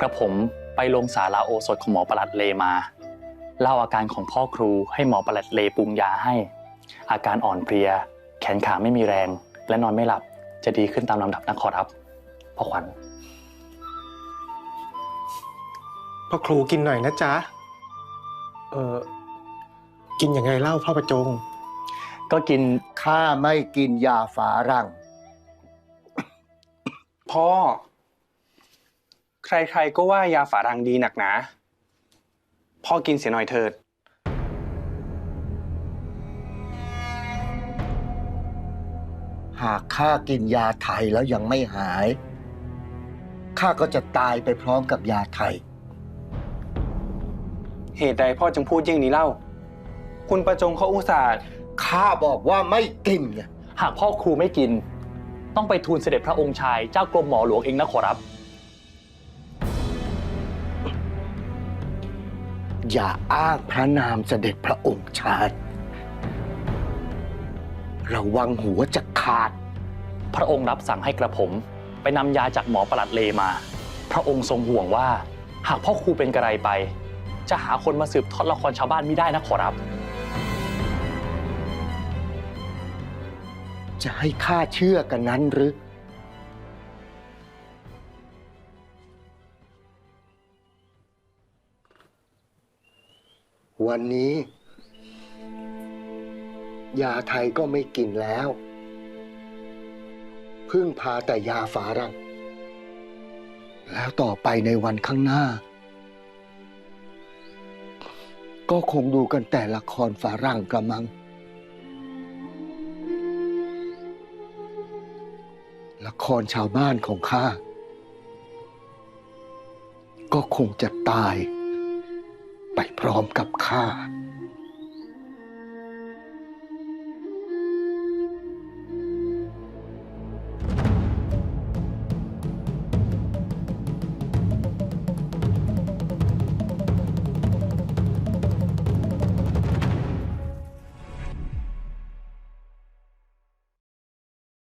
กระผมไปลงสาราโอสถของหมอประหลัดเลมา เล่าอาการของพ่อครูให้หมอประหลัดเลปรุงยาให้ อาการอ่อนเพลีย แขนขาไม่มีแรง และนอนไม่หลับจะดีขึ้นตามลำดับนะขอรับพ่อขวัญพ่อครูกินหน่อยนะจ๊ะเออกินยังไงเล่าพ่อประจง ก็กินข้าไม่กินยาฝารั่ง พ่อ ใครๆก็ว่ายาฝารังดีหนักหนา พ่อกินเสียหน่อยเถิด หากข้ากินยาไทยแล้วยังไม่หาย ข้าก็จะตายไปพร้อมกับยาไทย เหตุใดพ่อจึงพูดเยี่ยงนี้เล่า คุณประจงเขาอุตส่าห์ ข้าบอกว่าไม่กินไง หากพ่อครูไม่กิน ต้องไปทูลเสด็จพระองค์ชายเจ้ากรมหมอหลวงเองนะขอรับ อย่าอ้างพระนามเสด็จพระองค์ชายระวังหัวจะขาด พระองค์รับสั่งให้กระผมไปนำยาจากหมอประหลัดเลมา พระองค์ทรงห่วงว่า หากพ่อครูเป็นกระไรไป จะหาคนมาสืบทอดละครชาวบ้านไม่ได้นะขอรับ จะให้ข้าเชื่อกันนั้นหรือ วันนี้ ยาไทยก็ไม่กินแล้ว พึ่งพาแต่ยาฝารัง แล้วต่อไปในวันข้างหน้า ก็คงดูกันแต่ละครฝารั่งกระมัง ละครชาวบ้านของข้า ก็คงจะตาย ไปพร้อมกับข้า